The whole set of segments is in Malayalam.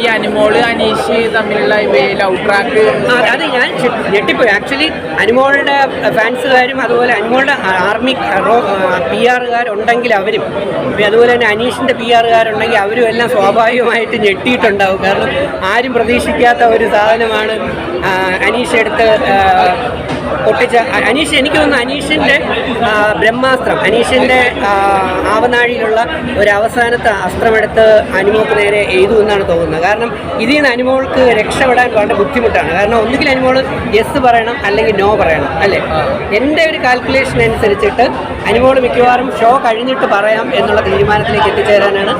ഈ അനുമോൾ അനീഷ് തമ്മിലുള്ള ലവ് ട്രാക്ക് അത് ഞാൻ ഞെട്ടിപ്പോയി. ആക്ച്വലി അനുമോളുടെ ഫാൻസുകാരും അതുപോലെ അനുമോളുടെ ആർമി പി ആറുകാരുണ്ടെങ്കിൽ അവരും അതുപോലെ തന്നെ അനീഷിന്റെ പി ആറുകാരുണ്ടെങ്കിൽ അവരും എല്ലാം സ്വാഭാവികമായിട്ട് ഞെട്ടിയിട്ടുണ്ടാവും. കാരണം ആരും പ്രതീക്ഷിക്കാത്ത ഒരു സാധനമാണ് അനീഷ് എടുത്ത് പൊട്ടിച്ച അനീഷ് എനിക്ക് തോന്നുന്നു അനീഷിന്റെ ബ്രഹ്മാസ്ത്രം അനീഷിന്റെ ആവനാഴിയിലുള്ള ഒരു അവസാനത്തെ അസ്ത്രമെടുത്ത് അനുമോൾക്ക് നേരെ എഴുതു എന്നാണ് തോന്നുന്നത്. കാരണം ഇതിൽ നിന്ന് അനുമോൾക്ക് രക്ഷപ്പെടാൻ വളരെ ബുദ്ധിമുട്ടാണ്. കാരണം ഒന്നുകിൽ അനുമോൾ യെസ് പറയണം അല്ലെങ്കിൽ നോ പറയണം അല്ലേ? എന്റെ ഒരു കാൽക്കുലേഷൻ അനുസരിച്ചിട്ട് അനുമോൾ മിക്കവാറും ഷോ കഴിഞ്ഞിട്ട് പറയാം എന്നുള്ള തീരുമാനത്തിലേക്ക് എത്തിച്ചേരാനാണ്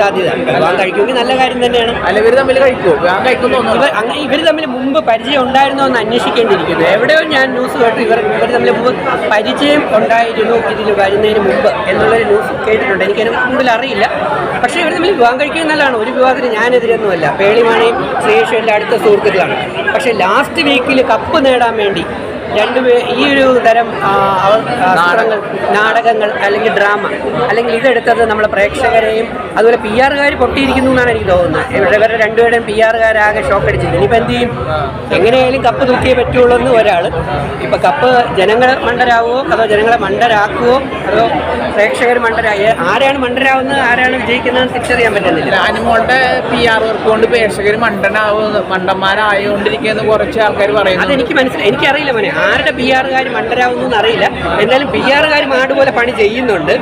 സാധ്യത. വിവാഹം കഴിക്കുമെങ്കിൽ നല്ല കാര്യം തന്നെയാണ്. അല്ല ഇവർ തമ്മിൽ കഴിക്കുമോ വിവാഹം കഴിക്കുന്നു ഇവർ അങ്ങനെ ഇവർ തമ്മിൽ മുമ്പ് പരിചയം ഉണ്ടായിരുന്നോ എന്ന് അന്വേഷിക്കേണ്ടിയിരിക്കുന്നു. എവിടെയോ ഞാൻ ന്യൂസ് കേട്ടു. ഇവർ ഇവർ തമ്മിൽ മുമ്പ് പരിചയം ഉണ്ടായിരുന്നു ഇതിൽ വരുന്നതിന് മുമ്പ് എന്നുള്ളൊരു ന്യൂസ് കേട്ടിട്ടുണ്ട്. എനിക്കതിനെ കൂടുതൽ അറിയില്ല. പക്ഷേ ഇവർ തമ്മിൽ വിവാഹം കഴിക്കുന്നത് നല്ലതാണ് ഒരു വിവാഹത്തിന് ഞാനെതിരൊന്നുമല്ല. പേളിമാണയും ശ്രീയേഷും എന്റെ അടുത്ത സുഹൃത്തുക്കളാണ്. പക്ഷേ ലാസ്റ്റ് വീക്കിൽ കപ്പ് നേടാൻ വേണ്ടി രണ്ടുപേ ഈ ഒരു തരം അവർ നാടകങ്ങൾ നാടകങ്ങൾ അല്ലെങ്കിൽ ഡ്രാമ അല്ലെങ്കിൽ ഇതെടുത്തത് നമ്മളെ പ്രേക്ഷകരെയും അതുപോലെ പി ആറുകാർ പൊട്ടിയിരിക്കുന്നു എന്നാണ് എനിക്ക് തോന്നുന്നത്. ഇവരുടെ രണ്ടുപേരുടെയും പി ആറുകാരാകെ ഷോക്ക് അടിച്ചിട്ട് ഇനിയിപ്പോൾ എന്ത് ചെയ്യും? എങ്ങനെയായാലും കപ്പ് തൂക്കിയേ പറ്റുള്ളൂ എന്ന് ഒരാൾ ഇപ്പം കപ്പ് ജനങ്ങൾ മണ്ടരാകുമോ അതോ ജനങ്ങളെ മണ്ടരാക്കുമോ അതോ പ്രേക്ഷകർ മണ്ടരായ ആരാണ് മണ്ടരാവുന്നത്? ആരാണ് വിജയിക്കുന്നത് തിരിച്ചറിയാൻ പറ്റുന്നില്ല. ആനിമോളുടെ പി ആർ വർക്ക് കൊണ്ട് പ്രേക്ഷകർ മണ്ടനാവുന്ന മണ്ടന്മാരായോണ്ടിരിക്കുന്ന കുറച്ച് ആൾക്കാർ പറയുന്നു. അതെനിക്ക് മനസ്സിലായി. എനിക്കറിയില്ല മോനെ. ആരുടെ ബി ആറുകാർ മണ്ടരാവുന്നു എന്നറിയില്ല. എന്തായാലും ബി ആറുകാർ മാട് പോലെ പണി ചെയ്യുന്നുണ്ട്.